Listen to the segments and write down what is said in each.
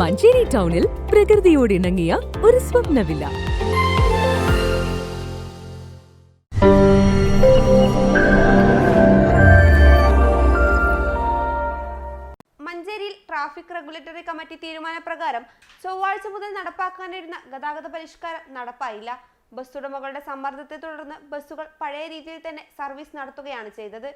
മഞ്ചേരി ടൗണിൽ പ്രകൃതിയോട് ഇണങ്ങിയ ഒരു സ്വപ്നവില്ല. മഞ്ചേരിയിൽ ട്രാഫിക് റെഗുലേറ്ററി കമ്മിറ്റി തീരുമാനപ്രകാരം ചൊവ്വാഴ്ച മുതൽ നടപ്പാക്കാനിരുന്ന ഗതാഗത പരിഷ്കാരം നടപ്പായില്ല. ബസ് ഉടമകളുടെ സമ്മർദ്ദത്തെ തുടർന്ന് ബസ്സുകൾ പഴയ രീതിയിൽ തന്നെ സർവീസ് നടത്തുകയാണ് ചെയ്തത്.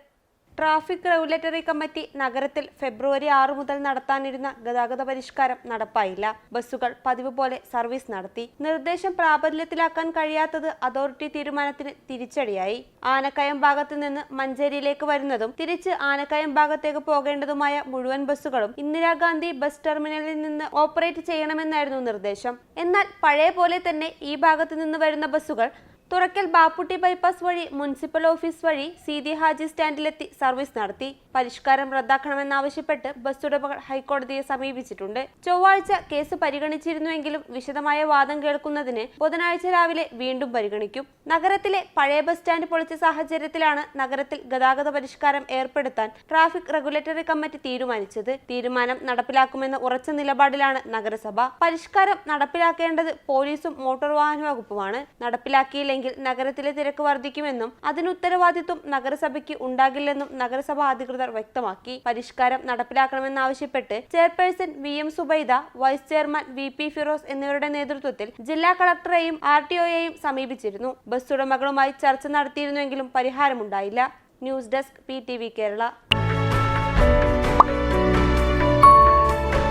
ട്രാഫിക് റെഗുലേറ്ററി കമ്മിറ്റി നഗരത്തിൽ ഫെബ്രുവരി ആറ് മുതൽ നടത്താനിരുന്ന ഗതാഗത പരിഷ്കാരം നടപ്പായില്ല. ബസ്സുകൾ പതിവ് പോലെ സർവീസ് നടത്തി. നിർദ്ദേശം പ്രാബല്യത്തിലാക്കാൻ കഴിയാത്തത് അതോറിറ്റി തീരുമാനത്തിന് തിരിച്ചടിയായി. ആനക്കയം ഭാഗത്ത് നിന്ന് മഞ്ചേരിയിലേക്ക് വരുന്നതും തിരിച്ച് ആനക്കയം ഭാഗത്തേക്ക് പോകേണ്ടതുമായ മുഴുവൻ ബസ്സുകളും ഇന്ദിരാഗാന്ധി ബസ് ടെർമിനലിൽ നിന്ന് ഓപ്പറേറ്റ് ചെയ്യണമെന്നായിരുന്നു നിർദ്ദേശം. എന്നാൽ പഴയ പോലെ തന്നെ ഈ ഭാഗത്ത് നിന്ന് വരുന്ന ബസ്സുകൾ തുറക്കൽ ബാപ്പുട്ടി ബൈപ്പാസ് വഴി മുനിസിപ്പൽ ഓഫീസ് വഴി സീതി ഹാജി സ്റ്റാൻഡിലെത്തി സർവീസ് നടത്തി. പരിഷ്കാരം റദ്ദാക്കണമെന്നാവശ്യപ്പെട്ട് ബസ് ഉടമകൾ ഹൈക്കോടതിയെ സമീപിച്ചിട്ടുണ്ട്. ചൊവ്വാഴ്ച കേസ് പരിഗണിച്ചിരുന്നുവെങ്കിലും വിശദമായ വാദം കേൾക്കുന്നതിന് ബുധനാഴ്ച രാവിലെ വീണ്ടും പരിഗണിക്കും. നഗരത്തിലെ പഴയ ബസ് സ്റ്റാൻഡ് പൊളിച്ച സാഹചര്യത്തിലാണ് നഗരത്തിൽ ഗതാഗത പരിഷ്കാരം ഏർപ്പെടുത്താൻ ട്രാഫിക് റെഗുലേറ്ററി കമ്മിറ്റി തീരുമാനിച്ചത്. തീരുമാനം നടപ്പിലാക്കുമെന്ന ഉറച്ച നിലപാടിലാണ് നഗരസഭ. പരിഷ്കാരം നടപ്പിലാക്കേണ്ടത് പോലീസും മോട്ടോർ വാഹന വകുപ്പുമാണ് നടപ്പിലാക്കിയില്ലെങ്കിൽ നഗരത്തിലെ തിരക്ക് വർദ്ധിക്കുമെന്നും അതിന് ഉത്തരവാദിത്വം നഗരസഭയ്ക്ക് ഉണ്ടാകില്ലെന്നും നഗരസഭാ അധികൃതർ വ്യക്തമാക്കി. പരിഷ്കാരം നടപ്പിലാക്കണമെന്നാവശ്യപ്പെട്ട് chairperson V M Zubaida vice chairman V P Firoz എന്നിവരുടെ നേതൃത്വത്തിൽ ജില്ലാ കളക്ടറെയും ആർ ടി ഒയെയും സമീപിച്ചിരുന്നു. ബസ് ഉടമകളുമായി ചർച്ച നടത്തിയിരുന്നുവെങ്കിലും പരിഹാരമുണ്ടായില്ല. News desk P Kerala.